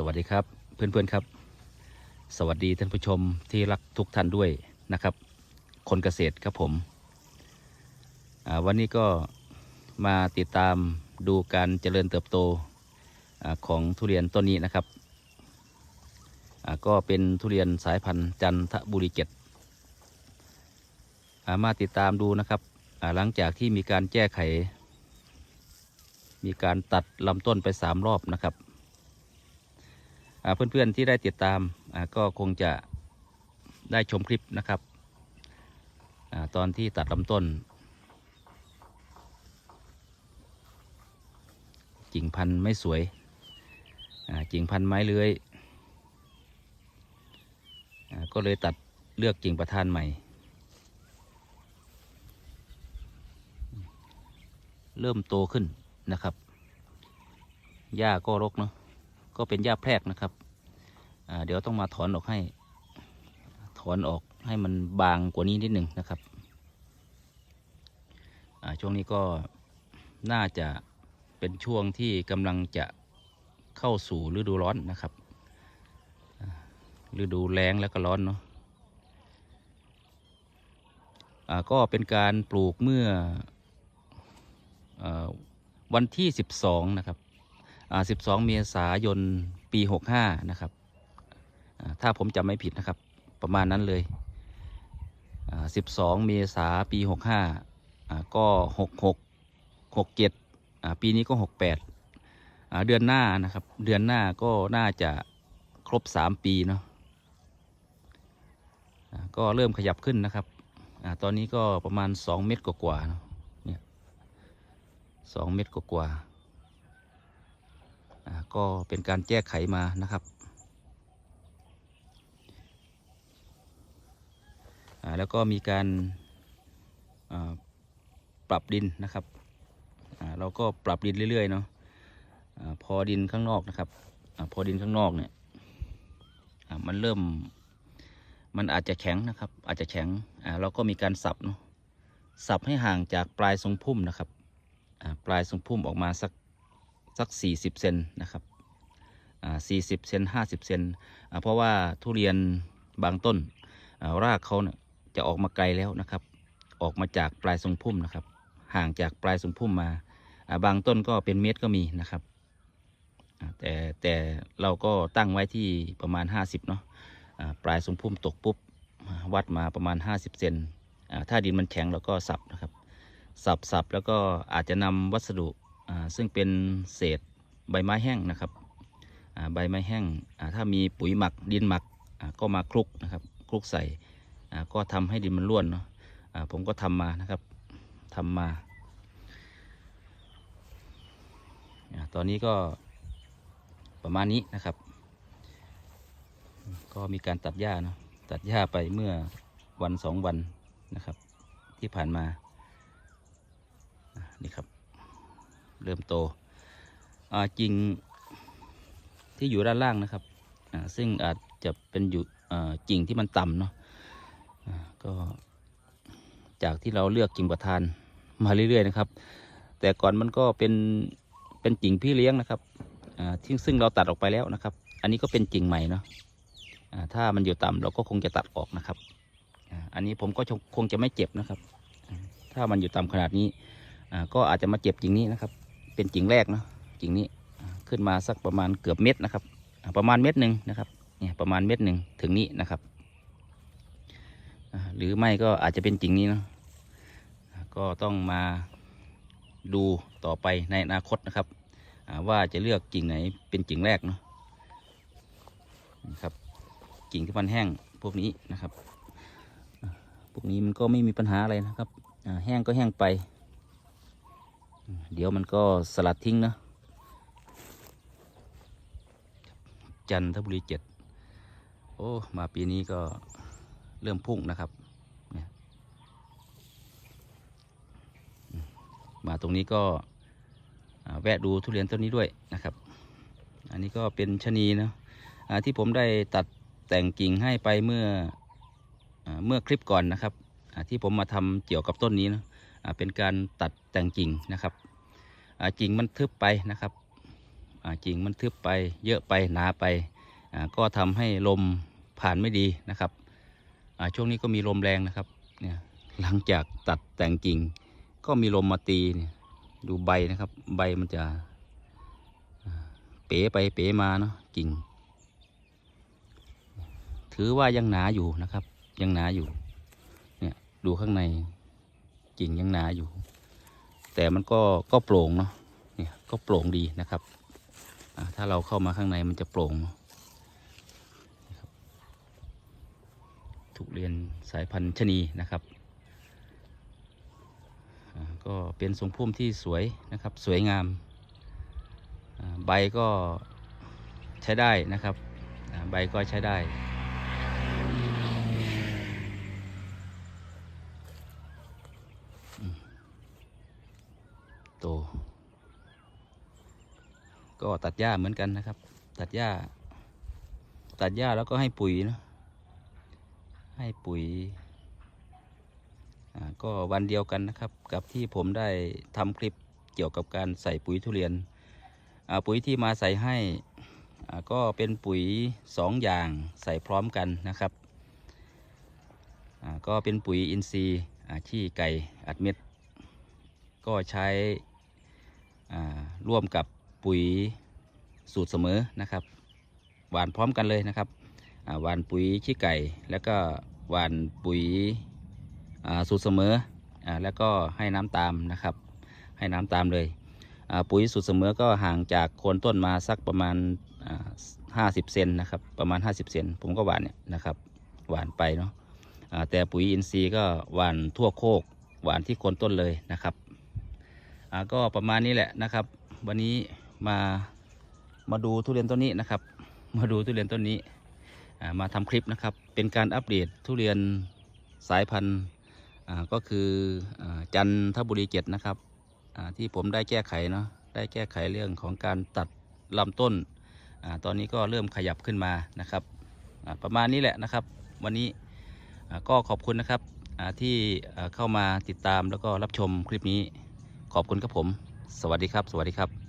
สวัสดีครับเพื่อนๆครับ สวัสดีท่านผู้ชมที่รักทุกท่านด้วยนะครับ คนเกษตรครับผมวันนี้ก็มาติดตามดูการเจริญเติบโตอของทุเรียนต้นนี้นะครับก็เป็นทุเรียนสายพันธุ์จันทบุรีเจ็ดอ่ามาติดตามดูนะครับหลังจากที่มีการแก้ไข มีการตัดลำต้นไปสามรอบนะครับ เพื่อนๆที่ได้ติดตามก็คงจะได้ชมคลิปนะครับอตอนที่ตัดลำต้น กิ่งพันธุ์ไม่สวยอ่ากิ่งพันธุ์ไม้เลื้อยอก็เลยตัดเลือกกิ่งประธานใหม่ เริ่มโตขึ้นนะครับ หญ้าก็รกเนาะ ก็เป็นหญ้าแพรกนะครับเดี๋ยวต้องมาถอนออกให้ ถอนออกให้มันบางกว่านี้นิดหนึ่งนะครับช่วงนี้ก็น่าจะเป็นช่วงที่กำลังจะเข้าสู่ฤดูร้อนนะครับฤดูแล้งแล้วก็ร้อนเนาะอ่าก็เป็นการปลูกเมื่ออวันที่ 12 นะครับ 12 เมษายนปี 65 นะครับ ถ้าผมจำไม่ผิดนะครับ ประมาณนั้นเลย 12 เมษาปี 65 ก็ 66 67 ปีนี้ก็ 68 เดือนหน้านะครับ เดือนหน้าก็น่าจะครบ 3 ปีเนาะก็เริ่มขยับขึ้นนะครับอตอนนี้ก็ประมาณ 2 เมตรกว่าๆเนาะเนี่ย2เมตรกว่าๆอ่า ก็เป็นการแก้ไขมานะครับ แล้วก็มีการปรับดินนะครับ เราก็ปรับดินเรื่อยๆเนาะพอดินข้างนอกนะครับอพอดินข้างนอกเนี่ยมันเริ่มมันอาจจะแข็งนะครับ อาจจะแข็งเราก็มีการสับเนาะสับให้ห่างจากปลายทรงพุ่มนะครับปลายทรงพุ่มออกมาสัก สัก 40 เซนนะครับอ่า40เซน50เซนอ่าเพราะว่าทุเรียนบางต้นารากเขาเนี่ยจะออกมาไกลแล้วนะครับ ออกมาจากปลายทรงพุ่มนะครับ ห่างจากปลายทรงพุ่มมาบางต้นก็เป็นเมตรก็มีนะครับ แต่แต่เราก็ตั้งไว้ที่ประมาณ 50เนาะปลายทรงพุ่มตกปุ๊บวัดมาประมาณ 50 เซนถ้าดินมันแข็งเราก็สับนะครับ สับสับแล้วก็อาจจะนำวัสดุ ซึ่งเป็นเศษใบไม้แห้งนะครับใบไม้แห้งถ้ามีปุ๋ยหมักดินหมักก็มาคลุกนะครับคลุกใส่ก็ทำให้ดินมันร่วนเนาะผมก็ทำมานะครับทำมาอ่าตอนนี้ก็ประมาณนี้นะครับ ก็มีการตัดหญ้าเนาะตัดหญ้าไปเมื่อวันสองวันนะครับ ที่ผ่านมานี่ครับ เริ่มโตอ่ากิ่งที่อยู่ด้านล่างนะครับซึ่งอาจจะเป็นอยู่อ่ากิ่งที่มันต่ำเนาะก็จากที่เราเลือกกิ่งประธานมาเรื่อยๆนะครับ แต่ก่อนมันก็เป็นเป็นกิ่งพี่เลี้ยงนะครับอ่าที่ซึ่งเราตัดออกไปแล้วนะครับ อันนี้ก็เป็นกิ่งใหม่เนาะอ่าถ้ามันอยู่ต่ำเราก็คงจะตัดออกนะครับ อันนี้ผมก็คงจะไม่เจ็บนะครับ ถ้ามันอยู่ต่ำขนาดนี้อ่าก็อาจจะมาเจ็บกิ่งนี้นะครับ เป็นกิ่งแรกเนาะกิ่งนี้ขึ้นมาสักประมาณเกือบเม็ดนะครับ ประมาณเม็ดหนึ่งนะครับเนี่ยประมาณเม็ดหนึ่งถึงนี้นะครับหรือไม่ก็อาจจะเป็นกิ่งนี้เนาะก็ต้องมาดูต่อไปในอนาคตนะครับ ว่าจะเลือกกิ่งไหนเป็นกิ่งแรกเนาะนะครับกิ่งที่มันแห้งพวกนี้นะครับ พวกนี้มันก็ไม่มีปัญหาอะไรนะครับแห้งก็แห้งไป เดี๋ยวมันก็สลัดทิ้งเนะ จันทบุรีเจ็ดโอ้ มาปีนี้ก็เริ่มพุ่งนะครับมาตรงนี้ก็แวะดูทุเรียนต้นนี้ด้วยนะครับ อันนี้ก็เป็นชะนีนะที่ผมได้ตัดแต่งกิ่งให้ไปเมื่ออเมื่อคลิปก่อนนะครับที่ผมมาทำเกี่ยวกับต้นนี้นะ เป็นการตัดแต่งกิ่งนะครับกิ่งมันทึบไปนะครับกิ่งมันทึบไปเยอะไปหนาไป ก็ทำให้ลมผ่านไม่ดีนะครับช่วงนี้ก็มีลมแรงนะครับเนี่ยหลังจากตัดแต่งกิ่ง ก็มีลมมาตีเนี่ยดูใบนะครับ ใบมันจะเป๋ไปเป๋มาเนาะกิ่ง ถือว่ายังหนาอยู่นะครับ ยังหนาอยู่เนี่ยดูข้างใน กิ่งยังหนาอยู่ แต่มันก็ก็โปร่งเนาะเนี่ยก็โปร่งดีนะครับถ้าเราเข้ามาข้างในมันจะโปร่งทุเรียนสายพันธุ์ชะนีนะครับก็เป็นทรงพุ่มที่สวยนะครับสวยงาม ใบก็ใช้ได้นะครับ ใบก็ใช้ได้ ก็ตัดหญ้าเหมือนกันนะครับ ตัดหญ้า ตัดหญ้าแล้วก็ให้ปุ๋ยนะให้ปุ๋ยอ่าก็วันเดียวกันนะครับ กับที่ผมได้ทำคลิปเกี่ยวกับการใส่ปุ๋ยทุเรียนอ่าปุ๋ยที่มาใส่ให้อ่าก็เป็นปุ๋ยสองอย่างใส่พร้อมกันนะครับอ่าก็เป็นปุ๋ยอินทรีย์อ่าขี้ไก่อัดเม็ด ก็ใช้ ร่วมกับปุ๋ยสูตรเสมอนะครับ หวานพร้อมกันเลยนะครับอ่าหวานปุ๋ยขี้ไก่ แล้วก็หวานปุ๋ยสูตรเสมออแล้วก็ให้น้ำตามนะครับ ให้น้ำตามเลย ปุ๋ยสูตรเสมอก็ห่างจากโคนต้นมาสักประมาณห้าสิบเซนนะครับ ประมาณ 50เซนผมก็หวานเนี่ยนะครับ หวานไปเนาะแต่ปุ๋ยอินทรีย์ก็หวานทั่วโคก หวานที่โคนต้นเลยนะครับ อ่าก็ประมาณนี้แหละนะครับ วันนี้มามาดูทุเรียนต้นนี้นะครับ มาดูทุเรียนต้นนี้อ่ามาทำคลิปนะครับ เป็นการอัปเดตทุเรียนสายพันธุ์อ่าก็คืออาจันทบุรีเจ็ดนะครับอ่าที่ผมได้แก้ไขเนาะได้แก้ไขเรื่องของการตัดลำต้นอาตอนนี้ก็เริ่มขยับขึ้นมานะครับอ่าประมาณนี้แหละนะครับ วันนี้ก็ขอบคุณนะครับที่เข้ามาติดตามแล้วก็รับชมคลิปนี้ ขอบคุณครับผม สวัสดีครับ สวัสดีครับ